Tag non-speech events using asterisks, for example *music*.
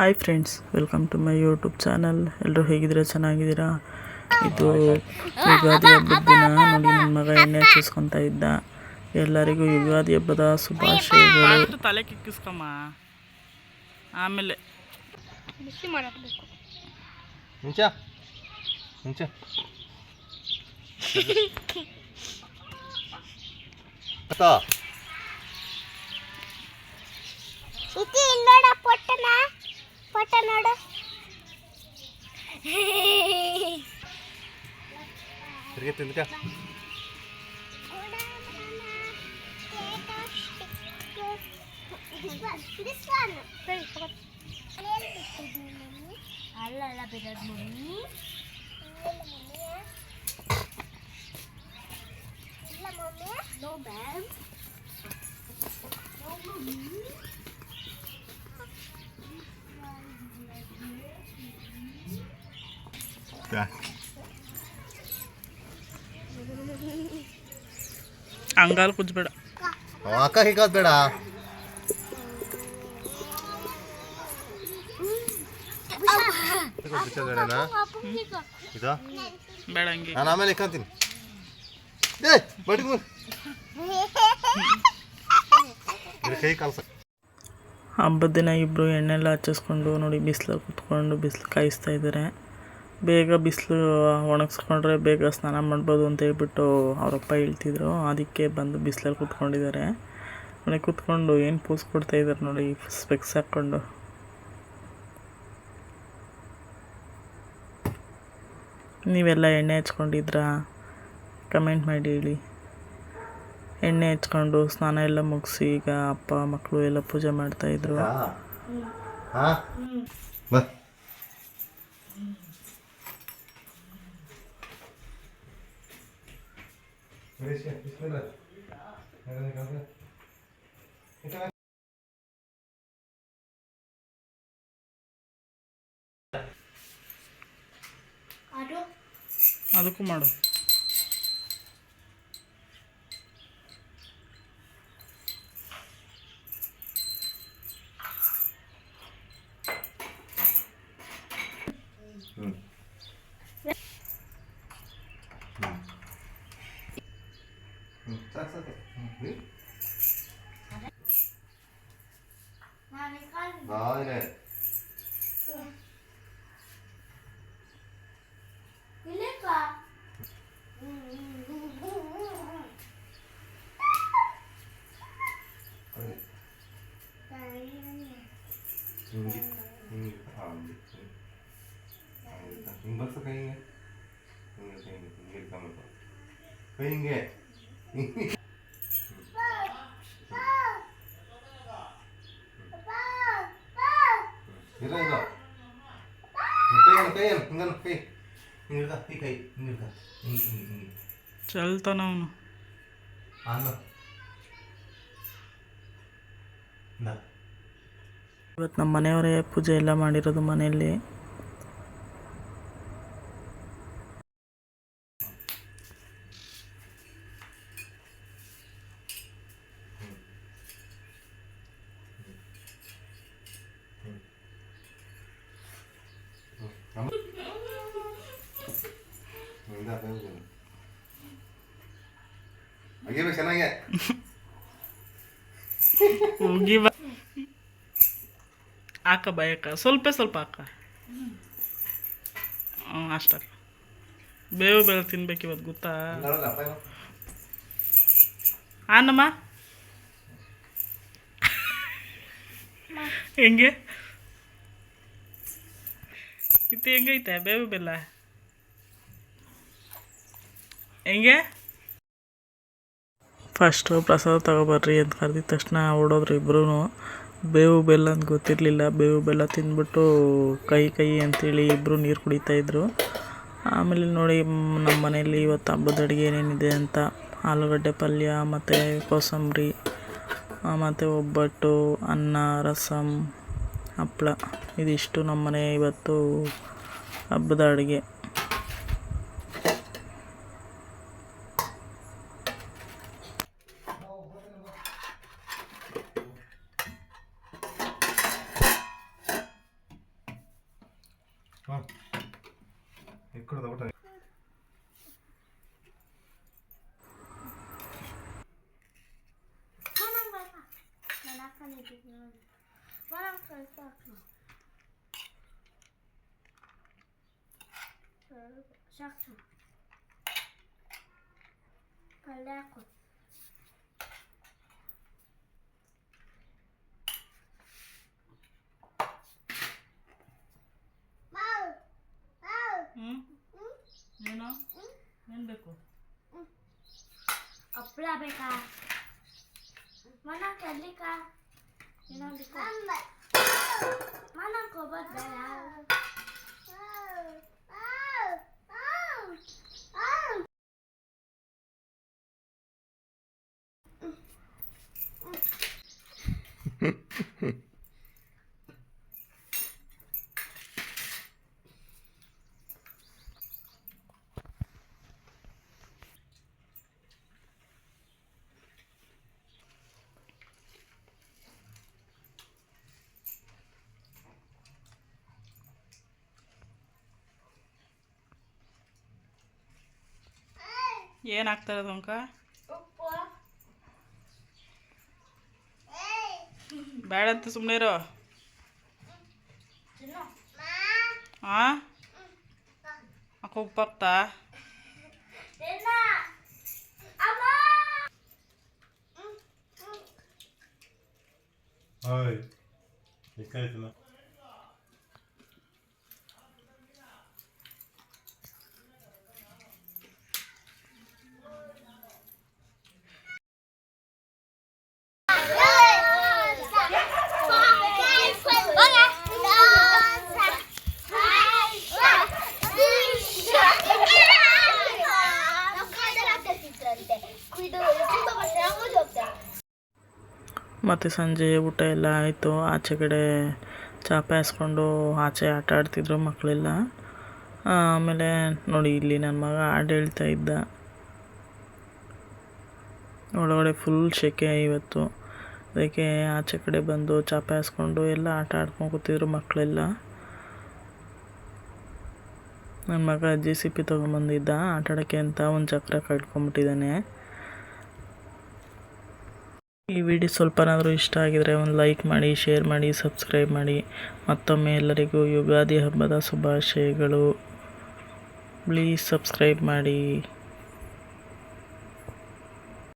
Hi friends welcome to my YouTube channel ಎಲ್ಲರೂ ಹೇಗಿದ್ದೀರಾ? ಚೆನ್ನಾಗಿದ್ದೀರಾ? ಇದು ಯುಗಾದಿ ಹಬ್ಬದ ದಿನ. ನೋಡಿ ನನ್ನ ಮಗ ಎಣ್ಣೆ ಹಚ್ಚಿಸ್ಕೊತಾ ಇದ್ದ. ಎಲ್ಲರಿಗೂ ಯುಗಾದಿ ಹಬ್ಬದ ಶುಭಾಶಯಗಳು. ತಲೆ ಕಿಕ್ಕಿಸ್ಕಮ್ಮ. ಆಮೇಲೆ. ಬಿಸಿ ಮಾಡಬೇಕು ಮುಂಚ ಮುಂಚ. ಅತ್ತ *laughs* ಇತಿ ನೋಡ ಪೊಟ್ಟನ. ಪೊಟ್ಟ ನೋಡು ತಿರ್ಗಿ ತಿಂದ್ಕ ಅಲ್ಲ ಬಿಡೋದು ಮಮ್ಮಿ ನೋ ಬ್ಯಾಗ್ ಹಂಗಾಲ್ ಕುಜ್ಬೇಡ ಅಕ್ಕ ಹೀಗಾದ್ ಬೇಡ ಬೇಡ ಹಂಗೆ. ನಾನು ಆಮೇಲೆ ಇಕ್ಕಂತೀನಿ ಏ ಬಡಿ ಮುರ್ ಕೈ ಕಲ್ಸ ಹಬ್ಬದ ದಿನ ಇಬ್ಬರು ಎಣ್ಣೆಲ್ಲ ಹಚ್ಚಿಸ್ಕೊಂಡು ನೋಡಿ ಬಿಸಿಲು ಕುತ್ಕೊಂಡು ಬಿಸಿಲು ಕಾಯಿಸ್ತಾ ಇದ್ದಾರೆ. ಬೇಗ ಬಿಸಿಲು ಒಣಗಿಸ್ಕೊಂಡ್ರೆ ಬೇಗ ಸ್ನಾನ ಮಾಡ್ಬೋದು ಅಂತ ಹೇಳ್ಬಿಟ್ಟು ಅವರಪ್ಪ ಹೇಳ್ತಿದ್ರು. ಅದಕ್ಕೆ ಬಂದು ಬಿಸಿಲಲ್ಲಿ ಕುತ್ಕೊಂಡಿದ್ದಾರೆ. ಮನೆ ಕುತ್ಕೊಂಡು ಏನು ಪೂಸ್ ಕೊಡ್ತಾ ಇದ್ದಾರೆ ನೋಡಿ, ಸ್ಪೆಕ್ಸ್ ಹಾಕ್ಕೊಂಡು. ನೀವೆಲ್ಲ ಎಣ್ಣೆ ಹಚ್ಕೊಂಡಿದ್ರಾ? ಕಮೆಂಟ್ ಮಾಡಿ ಹೇಳಿ. ಎಣ್ಣೆ ಹಚ್ಕೊಂಡು ಸ್ನಾನ ಎಲ್ಲ ಮುಗಿಸಿ ಈಗ ಅಪ್ಪ ಮಕ್ಕಳು ಎಲ್ಲ ಪೂಜೆ ಮಾಡ್ತಾಯಿದ್ರು ಹಾ ಬಾ ಅದು ಅದಕ್ಕೂ ಮಾಡು നാല് बस कहेंगे कहेंगे कहेंगे कहेंगे ಇಲ್ಲ ಕೈ ಏನು ಕೈ ಕೈ ಹಿಂಗೆ ಈ ಕೈ ಹಿಂಗೆ ಇಡ್ಕ ಹಿಂಗೆ ಹಿಂಗೆ ಹಿಂಗೆ ಚಲ್ತಾನ ಅವನು. ಅನ್ನ ಇವತ್ತು ನಮ್ಮ ಮನೆಯವರೇ ಪೂಜೆ ಎಲ್ಲ ಮಾಡಿರೋದು ಮನೆಯಲ್ಲಿ. ಇಂದ ಅಗಿಬೇಕು ಚೆನ್ನಾಗೆ *laughs* ಹೋಗಿ ಬಾ ಹಾಕ ಬಾಯಕ್ಕ ಸ್ವಲ್ಪ ಸ್ವಲ್ಪ ಹಾಕ ಹ್ಞೂ ಅಷ್ಟಕ್ಕ ಬೇವು ಬೇಳೆ ತಿನ್ಬೇಕು ಇವತ್ತು ಗೊತ್ತಾ ನೋಡಲ್ಲ ಅಪ್ಪ ಇವ. ಆನಮ್ಮ ಹೆಂಗೆ ಇದು ಹೆಂಗೈತೆ ಬೇವು ಬೆಲ್ಲ ಹೆಂಗೆ? ಫಸ್ಟು ಪ್ರಸಾದ ತಗೊಬರ್ರಿ ಅಂತ ಕರೆದಿದ ತಕ್ಷಣ ಓಡೋದ್ರು ಇಬ್ಬರೂ ಬೇವು ಬೆಲ್ಲ ಅಂತ ಗೊತ್ತಿರಲಿಲ್ಲ. ಬೇವು ಬೆಲ್ಲ ತಿಂದ್ಬಿಟ್ಟು ಕೈ ಕೈ ಅಂತೇಳಿ ಇಬ್ಬರು ನೀರು ಕುಡಿತಾಯಿದ್ರು ಆಮೇಲೆ ನೋಡಿ ನಮ್ಮ ಮನೆಯಲ್ಲಿ ಇವತ್ತು ಹಬ್ಬದ ಅಡುಗೆ ಏನೇನಿದೆ ಅಂತ. ಆಲೂಗಡ್ಡೆ ಪಲ್ಯ, ಮತ್ತು ಕೋಸಂಬರಿ ಮತ್ತು ಒಬ್ಬಟ್ಟು, ಅನ್ನ ರಸಮ್ ಹಪ್ಪಳ ಇದಿಷ್ಟು ನಮ್ಮ ಮನೆ ಇವತ್ತು ಹಬ್ಬದ ಅಡುಗೆ. ఇక్కడ ఒకటి شخص طلعكم ಬೇಕಾ ಮನಂಗ್ ಕಡ್ಲಿಕ್ಕ ಇನ್ನೊಂದು ಮನಂಗ್ ಹೋಗೋದು ಬೇಡ *laughs* ಏನು ಇರೋದು ಅಂಕ ಬೇಡ ಅಂತ ಸುಮ್ಮನೆ ಇರೋ. ಹಾಂ ಅಕ್ಕ ಉಪ್ಪಾಗ್ತಾ ಹಾಯ್ ಎಷ್ಟಾಯ್ತು ಮತ್ತು ಸಂಜೆ ಊಟ ಎಲ್ಲ ಆಯಿತು. ಆಚೆ ಕಡೆ ಚಾಪೆ ಹಾಸ್ಕೊಂಡು ಆಚೆ ಆಟ ಆಡ್ತಿದ್ರು ಮಕ್ಕಳೆಲ್ಲ. ಆಮೇಲೆ ನೋಡಿ ಇಲ್ಲಿ ನನ್ನ ಮಗ ಹಾಡು ಹೇಳ್ತಾ ಇದ್ದ. ಒಳಗಡೆ ಫುಲ್ ಸೆಕೆ ಇವತ್ತು. ಅದಕ್ಕೆ ಆಚೆ ಕಡೆ ಬಂದು ಚಾಪೆ ಹಾಸ್ಕೊಂಡು ಎಲ್ಲ ಆಟ ಆಡ್ಕೊಂಡು ಕೂತಿದ್ರು ಮಕ್ಕಳೆಲ್ಲ. ನನ್ನ ಮಗ ಜೆ ಸಿ ಪಿ ತೊಗೊಂಬಂದಿದ್ದ ಆಟಾಡೋಕ್ಕೆ ಅಂತ ಒಂದು ಚಕ್ರ ಕಳ್ಕೊಂಬಿಟ್ಟಿದ್ದಾನೆ ಈ ವಿಡಿಯೋ ಸ್ವಲ್ಪನಾದರೂ ಇಷ್ಟ ಆಗಿದರೆ ಒಂದು ಲೈಕ್ ಮಾಡಿ, ಶೇರ್ ಮಾಡಿ, ಸಬ್ಸ್ಕ್ರೈಬ್ ಮಾಡಿ. ಮತ್ತೊಮ್ಮೆ ಎಲ್ಲರಿಗೂ ಯುಗಾದಿ ಹಬ್ಬದ ಶುಭಾಶಯಗಳು. ಪ್ಲೀಸ್ ಸಬ್ಸ್ಕ್ರೈಬ್ ಮಾಡಿ.